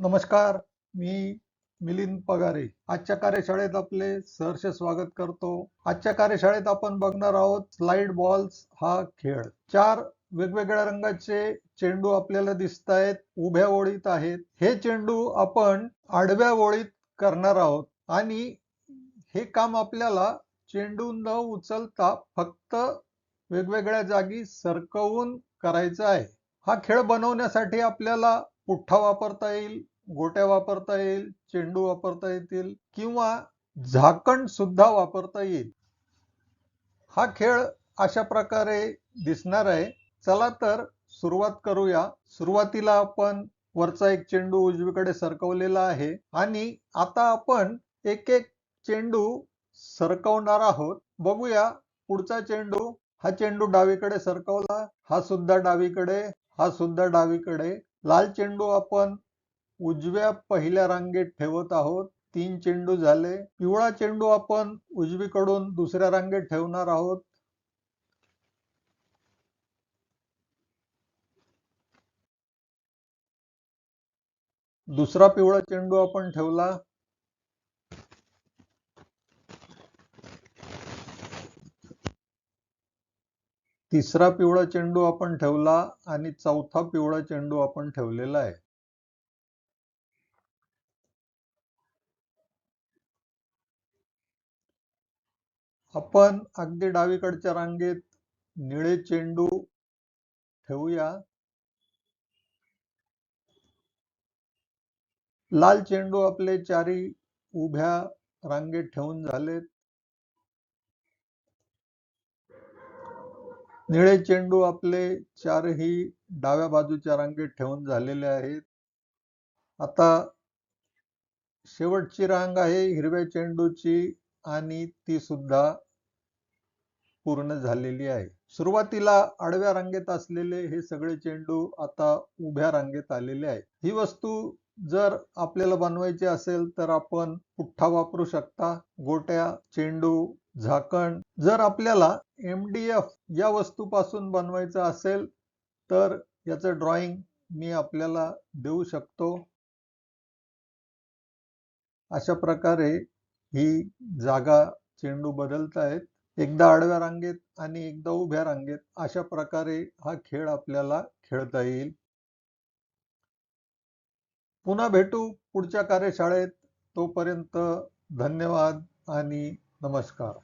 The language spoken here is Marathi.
नमस्कार मी मिलिंद पगारे. आजच्या कार्यशाळेत आपले सहर्ष स्वागत करतो. आजच्या कार्यशाळेत आपण बघणार आहोत स्लाइड बॉल्स हा खेळ. चार वेगवेगळ्या रंगाचे चेंडू आपल्याला दिसत आहेत उभ्या ओळीत आहेत. हे चेंडू आपण आडव्या ओळीत करणार आहोत आणि हे काम आपल्याला चेंडू न उचलता फक्त वेगवेगळ्या जागी सरकवून करायचं आहे. हा खेळ बनवण्यासाठी आपल्याला पुठ्ठा वापरता येईल गोट्या वापरता येईल चेंडू वापरता येतील किंवा झाकण सुद्धा वापरता येईल. हा खेळ अशा प्रकारे दिसणार आहे. चला तर सुरुवात करूया. सुरुवातीला आपण वरचा एक चेंडू उजवीकडे सरकवलेला आहे आणि आता आपण एक एक चेंडू सरकवणार आहोत. बघूया पुढचा चेंडू. हा चेंडू डावीकडे सरकवला. हा सुद्धा डावीकडे. हा सुद्धा डावीकडे. लाल चेंडू आपण उजव्या पहिल्या रांगेत ठेवत आहोत. तीन चेंडू झाले. पिवळा चेंडू आपण उजवीकडून दुसऱ्या रांगेत ठेवणार आहोत. दुसरा पिवळा चेंडू आपण ठेवला. तिसरा पिवळा चेंडू आपण ठेवला आणि चौथा पिवळा चेंडू आपण ठेवलेला आहे. आपण अगदी डावीकडच्या रांगेत निळे चेंडू ठेवूया. लाल चेंडू आपले चारी उभ्या रांगेत ठेवून झालेत. निळे चेंडू आपले चारही डाव्या बाजूच्या रांगेत ठेवून झालेले आहेत. आता शेवटची रांग आहे हिरव्या चेंडूची आणि ती सुद्धा पूर्ण झालेली आहे. सुरुवातीला आडव्या रांगेत असलेले हे सगळे चेंडू आता उभ्या रांगेत आलेले आहेत. ही वस्तू जर आपल्याला बनवायची असेल तर आपण पुठ्ठा वापरू शकता. गोट्या चेंडू झाकण. जर आपल्याला एम डी एफ या वस्तूपासून बनवायचं असेल तर याचं ड्रॉइंग मी आपल्याला देऊ शकतो. अशा प्रकारे ही जागा चेंडू बदलतायत एकदा आडव्या रांगेत आणि एकदा उभ्या रांगेत अशा प्रकारे हा खेळ आपल्याला खेळता येईल. पुन्हा भेटू पुढच्या कार्यशाळेत. तोपर्यंत धन्यवाद आणि नमस्कार